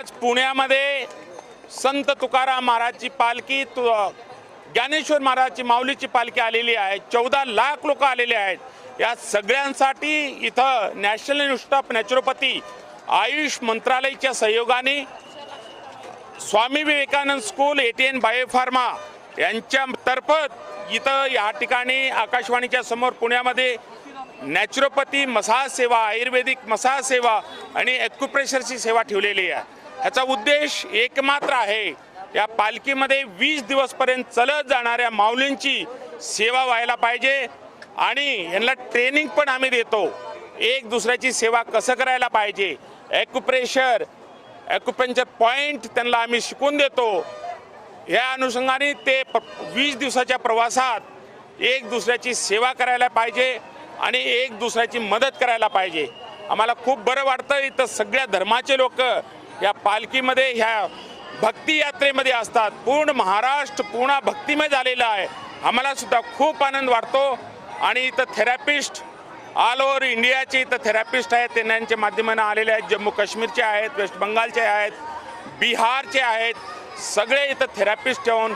आज पुण्यामध्ये संत तुकाराम महाराजची पालखी तु- ज्ञानेश्वर महाराजची माऊलीची पालखी आलेली आहे. चौदा लाख लोक आलेले आहेत. या सगळ्यांसाठी इथं National Institute of Naturopathy AYUSH मंत्रालयाच्या सहयोगाने Swami Vivekananda School ATN Biopharma यांच्यातर्फत इथं या ठिकाणी आकाशवाणीच्या समोर पुण्यामध्ये नॅचरोपॅथी मसाज सेवा आयुर्वेदिक मसाज सेवा आणि ॲक्युप्रेशरची सेवा ठेवलेली आहे. याचा उद्देश एकमात्र आहे या पालखीमध्ये वीस दिवसपर्यंत चलत जाणाऱ्या माऊलींची सेवा व्हायला पाहिजे आणि यांना ट्रेनिंग पण आम्ही देतो. एक दुसऱ्याची सेवा कसं करायला पाहिजे? ॲक्युप्रेशर ॲक्युपेंचर पॉईंट त्यांना आम्ही शिकून देतो. या अनुषंगाने ते प वीस दिवसाच्या प्रवासात एक दुसऱ्याची सेवा करायला पाहिजे आणि एक दुसऱ्याची मदत करायला पाहिजे. आम्हाला खूप बरं वाटतं इथं सगळ्या धर्माचे लोक या पालखीमध्ये ह्या भक्ती यात्रेमध्ये असतात. पूर्ण महाराष्ट्र पूर्ण भक्तिमय झालेला आहे. आम्हाला सुद्धा खूप आनंद वाटतो. आणि इथं थेरॅपिस्ट ऑल ओव्हर इंडियाचे इथं थेरॅपिस्ट आहेत. त्यांच्या माध्यमानं आलेले आहेत. जम्मू काश्मीरचे आहेत वेस्ट बंगालचे आहेत बिहारचे आहेत. सगळे इथं थेरॅपिस्ट ठेवून